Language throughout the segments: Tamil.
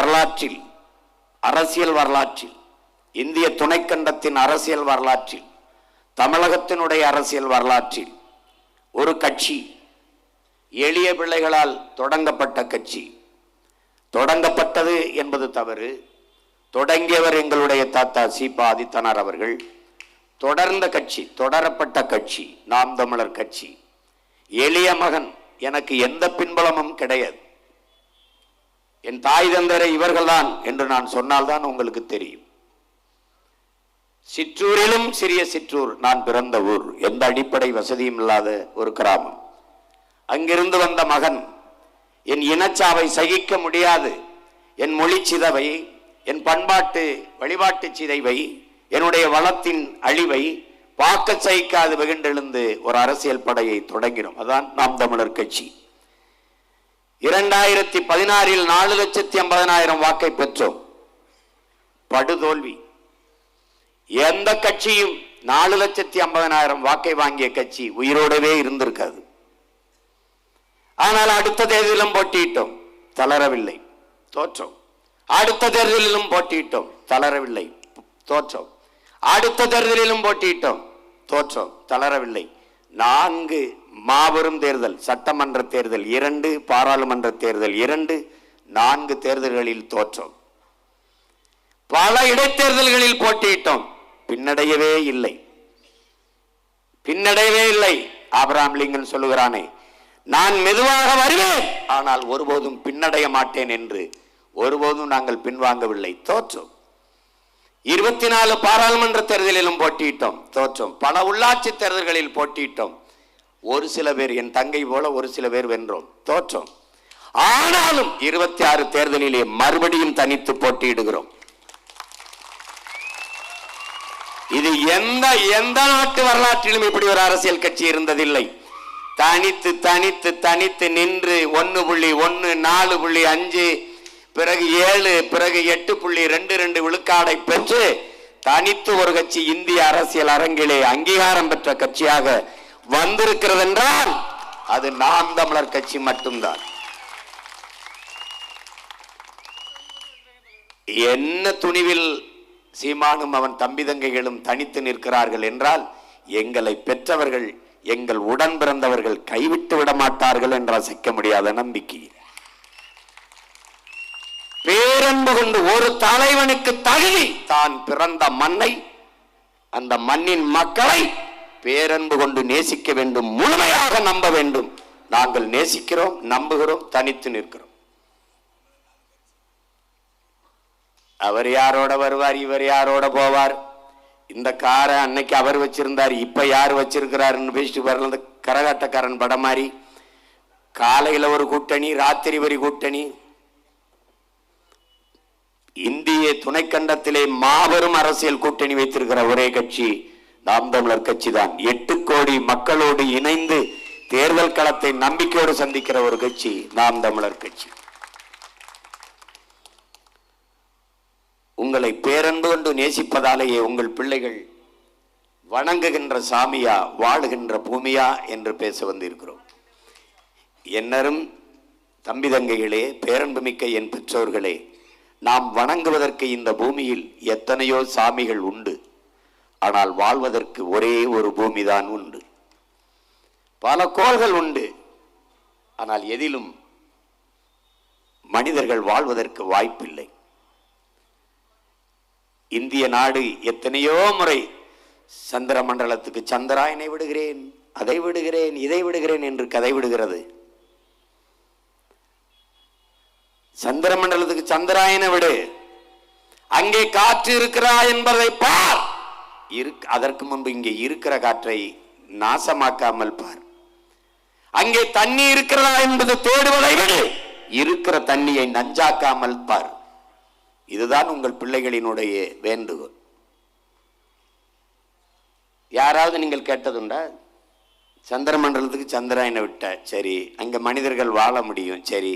வரலாற்றில் அரசியல் வரலாற்றில் இந்திய துணைக்கண்டத்தின் அரசியல் வரலாற்றில் தமிழகத்தினுடைய அரசியல் வரலாற்றில் ஒரு கட்சி எளிய பிள்ளைகளால் தொடங்கப்பட்ட கட்சி. தொடங்கப்பட்டது என்பது தவறு. தொடங்கியவர் எங்களுடைய தாத்தா சீபா ஆதித்தனார் அவர்கள். தொடர்ந்த கட்சி தொடரப்பட்ட கட்சி நாம் தமிழர் கட்சி. எளிய மகன் எனக்கு எந்த பின்பலமும் கிடையாது. என் தாய் தந்தரை இவர்கள்தான் என்று நான் சொன்னால்தான் உங்களுக்கு தெரியும். சிற்றூரிலும் சிறிய சிற்றூர் நான் பிறந்த ஊர். எந்த அடிப்படை வசதியும் இல்லாத ஒரு கிராமம். அங்கிருந்து வந்த மகன் என் இனச்சாவை சகிக்க முடியாது. என் மொழி சிதவை என் பண்பாட்டு வழிபாட்டு சிதைவை என்னுடைய வளத்தின் அழிவை பார்க்க சகிக்காது வெகுண்டெழுந்து ஒரு அரசியல் படையை தொடங்கினோம். அதான் நாம் தமிழர் கட்சி. இரண்டாயிரத்தி பதினாறில் நாலு லட்சத்தி ஐம்பதனாயிரம் வாக்கை பெற்றோம். படுதோல்வி. எந்த கட்சியும் நாலு லட்சத்தி ஐம்பதனாயிரம் வாக்கை வாங்கிய கட்சி உயிரோடவே இருந்திருக்காது. ஆனால் அடுத்த தேர்தலிலும் போட்டியிட்டோம். தளரவில்லை. தோற்றோம். அடுத்த தேர்தலிலும் போட்டியிட்டோம். தளரவில்லை. தோற்றோம். அடுத்த தேர்தலிலும் போட்டியிட்டோம். தோற்றோம். தளரவில்லை. நான்கு மாபெரும் தேர்தல் சட்டமன்ற தேர்தல் இரண்டு பாராளுமன்ற தேர்தல் இரண்டு நான்கு தேர்தல்களில் தோற்றோம். பல இடைத்தேர்தல்களில் போட்டியிட்டோம். பின்னடையவே இல்லை. பின்னடையவே இல்லை. ஆபராம் லிங்கன் சொல்லுகிறானே நான் மெதுவாக வருவேன் ஆனால் ஒருபோதும் பின்னடைய மாட்டேன் என்று ஒருபோதும் நாங்கள் பின்வாங்கவில்லை. தோற்றோம். இருபத்தி நாலு பாராளுமன்ற தேர்தலிலும் போட்டியிட்டோம். தோற்றோம். பல உள்ளாட்சி தேர்தல்களில் போட்டியிட்டோம். ஒரு சில பேர் என் தங்கை போல ஒரு சில பேர் வென்றோம். தோற்றோம். ஆனாலும் இருபத்தி ஆறு தேர்தலிலே மறுபடியும் தனித்து போட்டியிடுகிறோம். இது எந்த எந்த நாட்டு வரலாற்றிலும் இப்படி ஒரு அரசியல் கட்சி இருந்ததில்லை. தனித்து தனித்து தனித்து நின்று ஒன்னு புள்ளி ஒன்னு நாலு புள்ளி அஞ்சு பிறகு ஏழு பிறகு எட்டு புள்ளி ரெண்டு ரெண்டு விழுக்காடை பெற்று தனித்து ஒரு கட்சி இந்திய அரசியல் அரங்கிலே அங்கீகாரம் பெற்ற கட்சியாக வந்திருக்கிறது என்றால் அது நாம் தமிழர் கட்சி மட்டும்தான். என்ன துணிவில் சீமானும் அவன் தம்பி தங்கைகளும் தனித்து நிற்கிறார்கள் என்றால் எங்களை பெற்றவர்கள் எங்கள் உடன் பிறந்தவர்கள் கைவிட்டு விட மாட்டார்கள் என்றால் அசைக்க முடியாத நம்பிக்கை. பேரன்பு கொண்டு ஒரு தலைவனுக்கு தகுதி தான் பிறந்த மண்ணை அந்த மண்ணின் மக்களை பேரன்பு கொண்டு நேசிக்க வேண்டும் முழுமையாக நம்ப வேண்டும். நாங்கள் நேசிக்கிறோம் நம்புகிறோம் தனித்து நிற்கிறோம். அவர் யாரோட வருவார் இவர் யாரோட போவார்? இந்த காரை அன்னைக்கு அவர் வச்சிருந்தார் இப்ப யார் வச்சிருக்கிறாருன்னு பேசிட்டு வரல இந்த கரகாட்டக்காரன் படம் மாதிரி. காலையில ஒரு கூட்டணி ராத்திரி வரி கூட்டணி. இந்திய துணைக்கண்டத்திலே மாபெரும் அரசியல் கூட்டணி வைத்திருக்கிற ஒரே கட்சி நாம் தமிழர் கட்சி தான் எட்டு கோடி மக்களோடு இணைந்து தேர்தல் களத்தை நம்பிக்கையோடு சந்திக்கிற ஒரு கட்சி நாம் தமிழர் கட்சி. உங்களை பேரன்பு கொண்டு நேசிப்பதாலேயே உங்கள் பிள்ளைகள் வணங்குகின்ற சாமியா வாழுகின்ற பூமியா என்று பேச வந்திருக்கிறோம். என்னரும் தம்பி தங்கைகளே பேரன்பு மிக்க என் பெற்றோர்களே நாம் வணங்குவதற்கு இந்த பூமியில் எத்தனையோ சாமிகள் உண்டு. ஆனால் வாழ்வதற்கு ஒரே ஒரு பூமிதான் உண்டு. பல கோள்கள் உண்டு. ஆனால் எதிலும் மனிதர்கள் வாழ்வதற்கு வாய்ப்பில்லை. இந்திய நாடு எத்தனையோ முறை சந்திர மண்டலத்துக்கு சந்திராயனை விடுகிறேன் அதை விடுகிறேன் இதை விடுகிறேன் என்று கதை விடுகிறது. சந்திர மண்டலத்துக்கு சந்திராயனை விடு. அங்கே காற்று இருக்கிறா என்பதை பார்! இருக் அதற்கு முன்பு இங்கே இருக்கிற காற்றை நாசமாக்காமல் பார். அங்கே தண்ணி இருக்கிறதா என்பது தேடுவதை விட. இருக்கிற தண்ணியை நஞ்சாக்காமல் பார். இதுதான் உங்கள் பிள்ளைகளினுடைய வேண்டுகோள். யாராவது நீங்கள் கேட்டதுண்டா? சந்திர மண்டலத்துக்கு சந்திராயனை விட்ட சரி அங்கே மனிதர்கள் வாழ முடியும் சரி.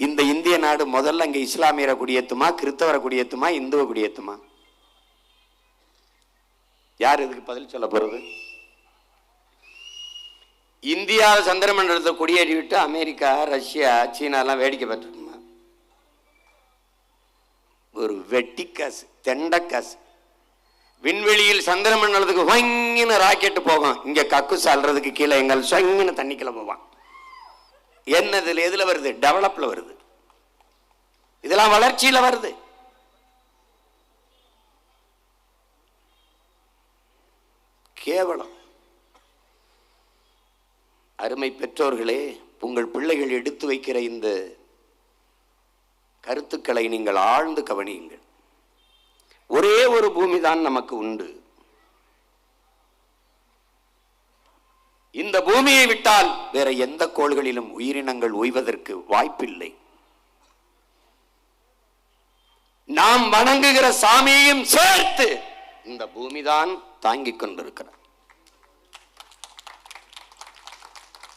இந்த இந்திய நாடு முதல்ல அங்கே இஸ்லாமியரை குடியேற்றுமா கிறிஸ்தவரை குடியேற்றுமா இந்துவை குடியேற்றுமா யார் இதுக்கு பதில் சொல்ல போகிறது இந்தியாவை சந்திர மண்டலத்தை விட்டு அமெரிக்கா ரஷ்யா சீனாலாம் வேடிக்கை பார்த்துருக்குமா ஒரு வெட்டி காசு தெண்ட காசு. விண்வெளியில் சந்திர மண்டலத்துக்கு வங்கின ராக்கெட்டு போகும். இங்கே கக்கு சால்றதுக்கு கீழே எங்கள் சொங்கின தண்ணிக்கில் போவான். என்னதில் எதில் வருது? டெவலப்பில் வருது. இதெல்லாம் வளர்ச்சியில் வருது. கேவலம். அருமை பெற்றோர்களே உங்கள் பிள்ளைகள் எடுத்து வைக்கிற இந்த கருத்துக்களை நீங்கள் ஆழ்ந்து கவனியுங்கள். ஒரே ஒரு பூமி தான் நமக்கு உண்டு. இந்த பூமியை விட்டால் வேற எந்த கோள்களிலும் உயிரினங்கள் ஓய்வதற்கு வாய்ப்பில்லை. நாம் வணங்குகிற சாமியையும் சேர்த்து இந்த பூமிதான் தாங்கிக் கொண்டிருக்கிறார்.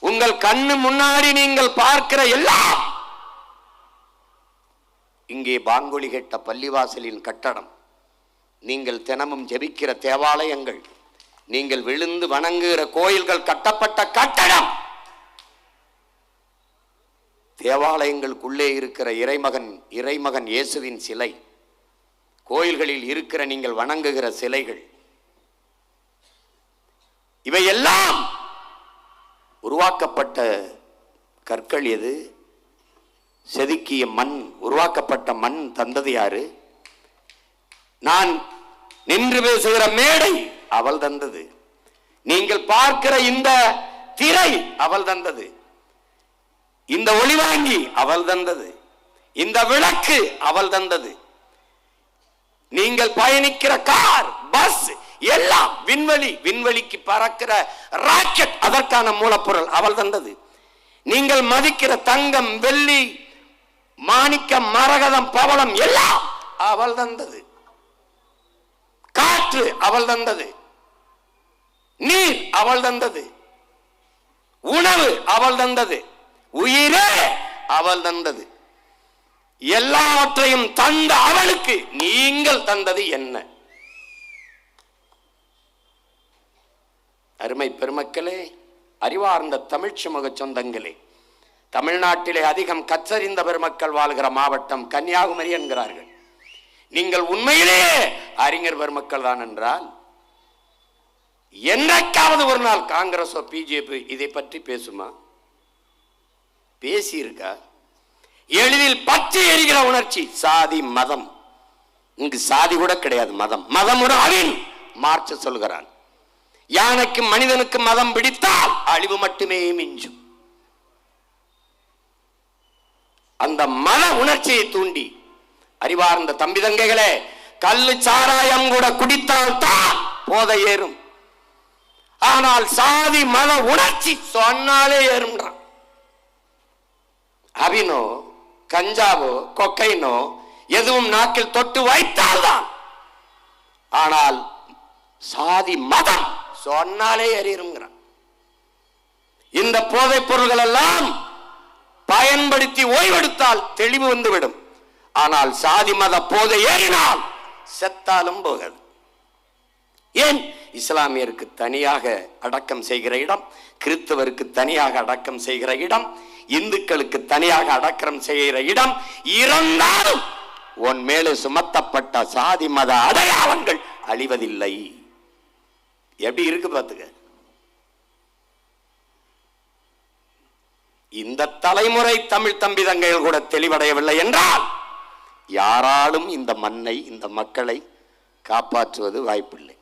உங்கள் கண்ணு முன்னாடி நீங்கள் பார்க்கிற எல்லாம் இங்கே பாங்கொலி கெட்ட பள்ளிவாசலின் கட்டடம். நீங்கள் தினமும் ஜெபிக்கிற தேவாலயங்கள் நீங்கள் விழுந்து வணங்குகிற கோயில்கள் கட்டப்பட்ட கட்டடம். தேவாலயங்களுக்குள்ளே இருக்கிற இறைமகன் இறைமகன் இயேசுவின் சிலை. கோயில்களில் இருக்கிற நீங்கள் வணங்குகிற சிலைகள் இவையெல்லாம் உருவாக்கப்பட்ட கற்கள் எது? செதுக்கிய மண் உருவாக்கப்பட்ட மண் தந்தது யாரு? நான் நின்று பேசுகிற மேடை அவள் தந்தது. நீங்கள் பார்க்கிற இந்த திரை அவள் தந்தது. இந்த ஒளிவாங்கி அவள் தந்தது. இந்த விளக்கு அவள் தந்தது. நீங்கள் பயணிக்கிற கார் பஸ் எல்லாம் விண்வெளி விண்வெளிக்கு பறக்கிற ராக்கெட் அதற்கான மூலப்பொருள் அவள் தந்தது. நீங்கள் மதிக்கிற தங்கம் வெள்ளி மாணிக்கம் மரகதம் பவளம் எல்லாம் அவள் தந்தது. காற்று அவள் தந்தது. நீர் அவள் தந்தது. உணவு அவள் தந்தது. உயிரே அவள் தந்தது. எல்லாவற்றையும் தந்த அவளுக்கு நீங்கள் தந்தது என்ன? அருமை பெருமக்களே அறிவார்ந்த தமிழ் சமூக சொந்தங்களே தமிழ்நாட்டிலே அதிகம் கச்சறிந்த பெருமக்கள் வாழ்கிற மாவட்டம் கன்னியாகுமரி என்கிறார்கள். நீங்கள் உண்மையிலேயே அறிஞர் பெருமக்கள் தான் என்றால் என்னைக்காவது ஒரு நாள் காங்கிரஸோ பிஜேபி இதை பற்றி பேசுமா? பேசியிருக்கா? எளிதில் பற்றி எரிகிற உணர்ச்சி சாதி மதம். இங்கு சாதி கூட கிடையாது மதம். மதம் ஒரு அவின் மார்ச்ச சொல்கிறான். யானைக்கு மனிதனுக்கு மதம் பிடித்தால் அழிவு மட்டுமே மிஞ்சும். அந்த மன உணர்ச்சியை தூண்டி அறிவார்ந்த தம்பி தங்கைகளே கல்லு சாராயம் கூட குடித்தால் தான் போதை ஏறும். ஆனால் சாதி மன உணர்ச்சி சொன்னாலே ஏறும்ன்றான். அபினோ கஞ்சாவோ கொக்கைனோ எதுவும் நாக்கில் தொட்டு வைத்தால்தான் ஆனால் சாதி மதம் சொன்னாலே எரியுங்கிறான் இந்த போதைப் பொருள்கள் எல்லாம் பயன்படுத்தி ஓய்வெடுத்தால் தெளிவு வந்துவிடும். ஆனால் சாதி மத போதை ஏறினால் செத்தாலும் போகாது. ஏன்? இஸ்லாமியருக்கு தனியாக அடக்கம் செய்கிற இடம் கிறிஸ்தவருக்கு தனியாக அடக்கம் செய்கிற இடம் இந்துக்களுக்கு தனியாக அடக்கம் செய்கிற இடம் இருந்தாலும் உன் மேலே சுமத்தப்பட்ட சாதி மத அடையாளங்கள் அழிவதில்லை. எப்படி இருக்கு பாத்துக்க இந்த தலைமுறை தமிழ் தம்பி தங்கைகள் கூட தெளிவடையவில்லை என்றால் யாராலும் இந்த மண்ணை இந்த மக்களை காப்பாற்றுவது வாய்ப்பில்லை.